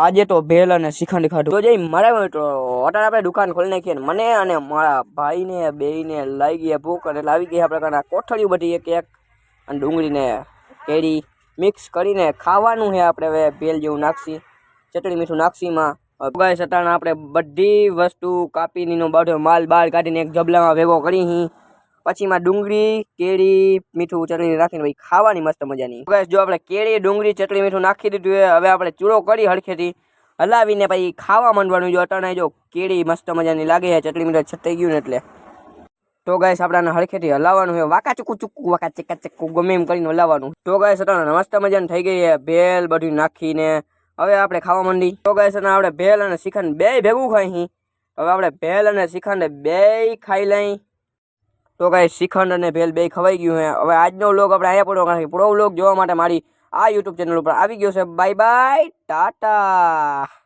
આજે તો ભેલ અને શ્રીખંડ ખાધું. તો જઈ મારા મિત્રો અટાણે આપણે દુકાન ખોલી નાખીએ ને મને અને મારા ભાઈને, બેયને લઈ ગયા ભૂખ અને લાવી ગયા પ્રકારના કોઠળીઓ બધી એક એક અને ડુંગળીને કેરી મિક્સ કરીને ખાવાનું છે આપણે હવે ભેલ જેવું નાખશી. ચટણી મીઠું નાખશીમાં ગાય સટાણા આપણે બધી વસ્તુ કાપીને એનો બધો માલ બહાર કાઢીને એક જબલામાં ભેગો કરી હી પછી એમાં ડુંગળી, કેરી, મીઠું, ચટણી રાખીને ભાઈ ખાવાની મસ્ત મજાની. જો આપણે કેરી, ડુંગળી, ચટણી, મીઠું નાખી દીધું હોય હવે આપણે ચૂરો કરી હળખેથી હલાવીને પછી ખાવા માંડવાનું જો અટાણે જો કેરી મસ્ત મજાની લાગે છે, ચટણી મીઠું છટાઈ ગયું ને એટલે. તો ગાઈસ આપણાને હળખેથી હલાવવાનું છે, વાકા ચૂકું ચૂકું, વાકા ચેકા ચેકું, ગમે એમ કરીને હલાવવાનું. તો ગાઈસ અટાણે મસ્ત મજાની થઈ ગઈ છે, ભેલ બધું નાખીને. હવે આપણે ખાવા માંડી. તો અને આપણે ભેલ અને શ્રીખંડ બે ભેગું ખાઈ હવે આપણે ભેલ અને શ્રીખંડ બે ખાઈ લઈ. તો કાંઈ શ્રીખંડ અને ભેલ બે ખવાઈ ગયું છે હવે આજનો વ્લોગ આપણે અહીંયા પૂરો કરી પૂરો વ્લોગ જોવા માટે મારી આ યુટ્યુબ ચેનલ ઉપર આવી ગયો છે. Bye bye Tata